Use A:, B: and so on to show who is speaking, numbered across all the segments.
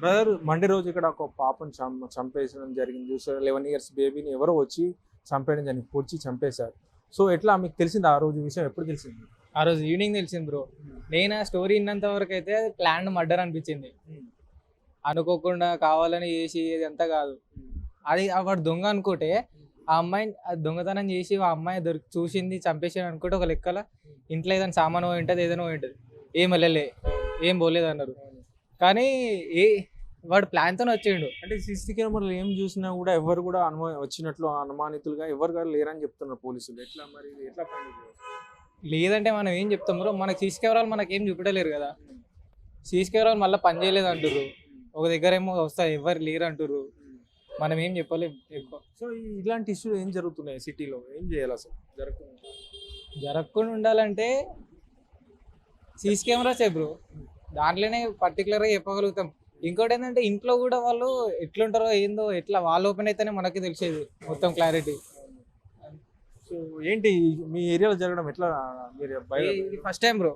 A: Brother Monday రోజు ఇక్కడ ఒక పాపను చం చంపేసడం జరిగింది. చూసారు? లెవెన్ ఇయర్స్ బేబీని ఎవరో వచ్చి చంపేయడం జరిగింది. పొడిచి చంపేశారు. సో ఎట్లా? మీకు తెలిసింది? ఆ రోజు విషయం ఎప్పుడు తెలిసింది?
B: ఆ రోజు ఈవినింగ్ తెలిసింది బ్రో నేను ఆ స్టోరీ విన్నంత వరకు అయితే అది ప్లాన్ మర్డర్ అనిపించింది. అనుకోకుండా కావాలని చేసి అంతా కాదు. అది ఆ వాడు దొంగ అనుకుంటే ఆ అమ్మాయిని ఆ దొంగతనం చేసి ఆ అమ్మాయి దొరికి చూసింది చంపేసాడు అనుకుంటే ఒక లెక్కల ఇంట్లో ఏదైనా సామాను పోయి ఉంటుంది ఏదైనా పోయి ఉంటుంది. ఏం వెళ్ళలే. ఏం పోలేదు అన్నారు. కానీ ఏ వాడు ప్లాన్తో వచ్చిండు
A: అంటే సీసీ కెమెరాలు ఏం చూసినా కూడా ఎవరు కూడా అనుమా వచ్చినట్లు అనుమానితులుగా ఎవరు కూడా లేరని చెప్తున్నారు పోలీసులు. ఎట్లా మరి ఎట్లా?
B: లేదంటే మనం ఏం చెప్తాం బ్రో? మనకి సీసీ కెమెరాలు మనకి ఏం చూపెట్టలేరు కదా. సీసీ కెమెరాలు మళ్ళీ పని చేయలేదు అంటారు ఒక దగ్గర ఏమో వస్తాయి ఎవరు లేరు అంటారు మనం ఏం చెప్పలేం ఎక్కువ.
A: సో ఇలాంటి ఇష్యూలు ఏం జరుగుతున్నాయి సిటీలో? ఏం చేయాలి అసలు? జరగకుండా?
B: జరగకుండా ఉండాలంటే సీసీ కెమెరాసే బ్రో. దాంట్లోనే పర్టికులర్గా చెప్పగలుగుతాం. ఇంకోటి ఏంటంటే ఇంట్లో కూడా వాళ్ళు ఎట్లుంటారో ఏందో ఎట్లా వాళ్ళు ఓపెన్ అయితేనే మనకి తెలిసేది మొత్తం క్లారిటీ
A: సో ఏంటి మీ ఏరియాలో జరగడం ఎట్లా? మీరు
B: ఇది ఫస్ట్ టైం బ్రో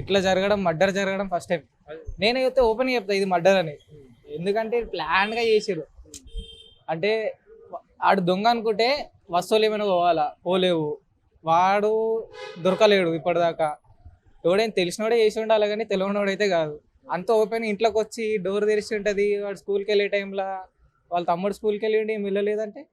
B: ఇట్లా జరగడం మర్డర్ జరగడం ఫస్ట్ టైం నేనైతే ఓపెన్ చెప్తా ఇది మర్డర్ అని. ఎందుకంటే ప్లాన్గా చేసిర్రు. అంటే ఆడు దొంగ అనుకుంటే వస్తువులు ఏమైనా పోవాలా? పోలేవు. వాడు దొరకలేడు ఇప్పటిదాకా. ఎవడైనా తెలిసినోడే చేసి ఉండాలి కానీ తెలియనోడు అయితే కాదు. అంత ఓపెన్ ఇంట్లోకి వచ్చి డోర్ తెరిచి ఉంటుంది. వాడు స్కూల్కి వెళ్ళే టైంలో వాళ్ళ తమ్ముడు స్కూల్కి వెళ్ళి ఏం వెళ్ళలేదంటే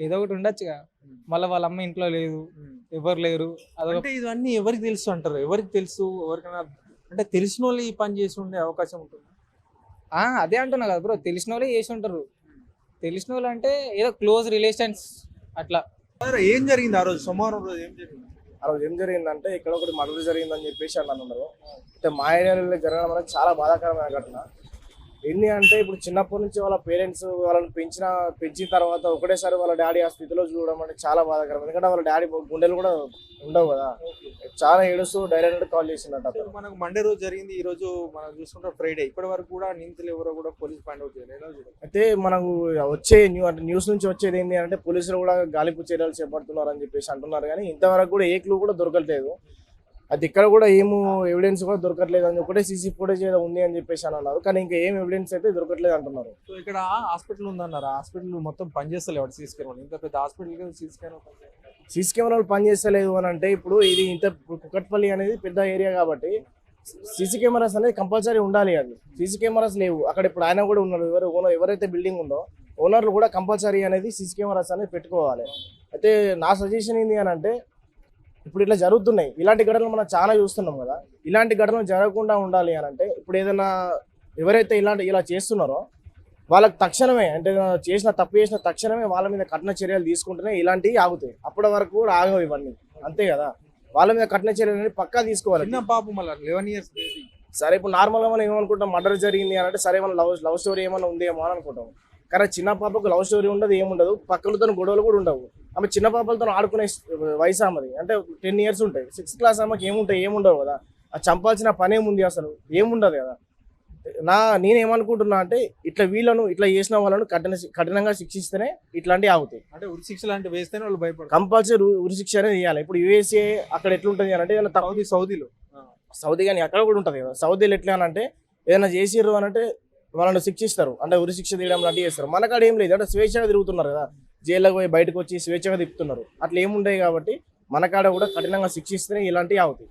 B: ఏదో ఒకటి ఉండొచ్చుగా. మళ్ళీ వాళ్ళ అమ్మ ఇంట్లో లేదు. ఎవరు లేరు. అదొక
A: అంటే ఇవన్నీ ఎవరికి తెలుసు అంటారు? ఎవరికి తెలుసు? ఎవరికైనా అంటే తెలిసిన వాళ్ళు ఈ పని చేసి ఉండే అవకాశం ఉంటుంది.
B: ఆ, అదే అంటున్నా కదా బ్రో. తెలిసిన వాళ్ళే చేసి ఉంటారు. తెలిసిన వాళ్ళు అంటే ఏదో క్లోజ్ రిలేషన్స్ అట్లా.
A: ఏం జరిగింది ఆ రోజు? సోమవారం రోజు ఏం జరిగింది?
C: ఆ రోజు ఏం జరిగిందంటే ఇక్కడ ఒకటి మర్డర్ జరిగిందని చెప్పేసి అన్నారు. అందరూ అయితే మా ఏరియాలో జరగడం అనేది చాలా బాధాకరమైన ఘటన. ఎన్ని అంటే ఇప్పుడు చిన్నప్పటి నుంచి వాళ్ళ పేరెంట్స్ వాళ్ళని పెంచిన పెంచిన తర్వాత ఒకటేసారి వాళ్ళ డాడీ ఆ స్థితిలో చూడడం అంటే చాలా బాధాకరం. ఎందుకంటే వాళ్ళ డాడీ గుండెలు కూడా ఉండవు కదా. చాలా ఏడుస్తూ డైరెక్ట్ కాల్ చేసిండట
A: సో మనకు మండే రోజు జరిగింది ఈ రోజు మనం చూసుకుంటే ఫ్రైడే. ఇప్పటి వరకు కూడా నిందితులు ఎవరో కూడా పోలీస్ పాయింట్ అవుట్ చేయలేదు?
C: అయితే మనకు వచ్చే న్యూ అంటే న్యూస్ నుంచి వచ్చేది ఏంటి అంటే పోలీసులు కూడా గాలింపు చర్యలు చేపడుతున్నారు అని చెప్పేసి అంటున్నారు. కానీ ఇంతవరకు కూడా ఏ క్లూ కూడా దొరకట్లేదు. అది ఇక్కడ కూడా ఏమో ఎవిడెన్స్ కూడా దొరకట్లేదు అని ఒకటే సీసీ ఫుటేజ్ ఏదో ఉంది అని చెప్పేసి అని అన్నారు. కానీ ఇంకా ఏం ఎవిడెన్స్ అయితే దొరకట్లేదు అంటున్నారు.
A: సో ఇక్కడ హాస్పిటల్ ఉందన్నారు? హాస్పిటల్ మొత్తం పనిచేస్తలేవాడు సీసీ కెమెరా ఇంత పెద్ద హాస్పిటల్ సీసీ కెమెరా
C: సీసీ కెమెరాలు పనిచేస్తలేదు అని అంటే ఇప్పుడు ఇది ఇంత కుక్కట్పల్లి అనేది పెద్ద ఏరియా కాబట్టి సీసీ కెమెరాస్ అనేది కంపల్సరీ ఉండాలి అది. సీసీ కెమెరాస్ లేవు. అక్కడ ఇప్పుడు ఆయన కూడా ఉన్నారు ఎవరు ఓనర్ ఎవరైతే బిల్డింగ్ ఉందో ఓనర్లు కూడా కంపల్సరీ అనేది సీసీ కెమెరాస్ అనేది పెట్టుకోవాలి. అయితే నా సజెషన్ ఏంటి అని అంటే ఇప్పుడు ఇట్లా జరుగుతున్నాయి. ఇలాంటి ఘటనలు మనం చాలా చూస్తున్నాం కదా. ఇలాంటి ఘటనలు జరగకుండా ఉండాలి అని అంటే ఇప్పుడు ఏదైనా ఎవరైతే ఇలాంటి ఇలా చేస్తున్నారో వాళ్ళకి తక్షణమే అంటే చేసిన తప్పు చేసిన తక్షణమే వాళ్ళ మీద కఠిన చర్యలు తీసుకుంటేనే ఇలాంటివి ఆగుతాయి. అప్పటి వరకు కూడా ఆగవు ఇవన్నీ. అంతే కదా. వాళ్ళ మీద కఠిన చర్యలు అనేది పక్కా తీసుకోవాలి.
A: పాప మళ్ళీ లెవెన్ ఇయర్స్
C: సరే ఇప్పుడు నార్మల్గా మనం ఏమనుకుంటాం మర్డర్ జరిగింది అని అంటే సరే మన లవ్ లవ్ స్టోరీ ఏమైనా ఉందేమో అని అనుకుంటాం. కానీ చిన్న పాపకు లవ్ స్టోరీ ఉండదు ఏముండదు. పక్కలతో గొడవలు కూడా ఉండవు. ఆమె చిన్న పాపలతో ఆడుకునే వయసు ఆమెది. అంటే టెన్ ఇయర్స్ ఉంటాయి. సిక్స్త్ క్లాస్ ఆమెకి ఏముంటాయి ఏముండవు కదా. ఆ చంపాల్సిన పని ఏముంది అసలు? ఏముండదు కదా. నా నేనేమనుకుంటున్నా అంటే ఇట్లా వీళ్ళను ఇట్లా చేసిన వాళ్ళను కఠిన కఠినంగా శిక్షిస్తేనే ఇట్లాంటివి ఆగుతాయి.
A: అంటే ఉరి శిక్ష లాంటి వేస్తేనే వాళ్ళు భయపడతారు
C: కంపల్సరీ ఉరి శిక్ష అనేది చేయాలి. ఇప్పుడు యుఎస్ఏ అక్కడ ఎట్లుంటుంది అని అంటే
A: సౌదీ సౌదీలో.
C: సౌదీ కానీ అక్కడ కూడా ఉంటుంది కదా. సౌదీలో ఎట్లా అని అంటే ఏదైనా చేసిర్రు అని అంటే వాళ్ళని శిక్షిస్తారు. అంటే ఉరి శిక్ష తీయడం లాంటివి చేస్తారు. మనకాడ ఏం లేదు. అంటే స్వేచ్ఛగా తిరుగుతున్నారు కదా. జైల్లోకి పోయి బయటకు వచ్చి స్వేచ్ఛగా తిప్పుతున్నారు. అట్లా ఏముండవు కాబట్టి మనకాడ కూడా కఠినంగా శిక్షిస్తేనే ఇలాంటివి అవుతాయి.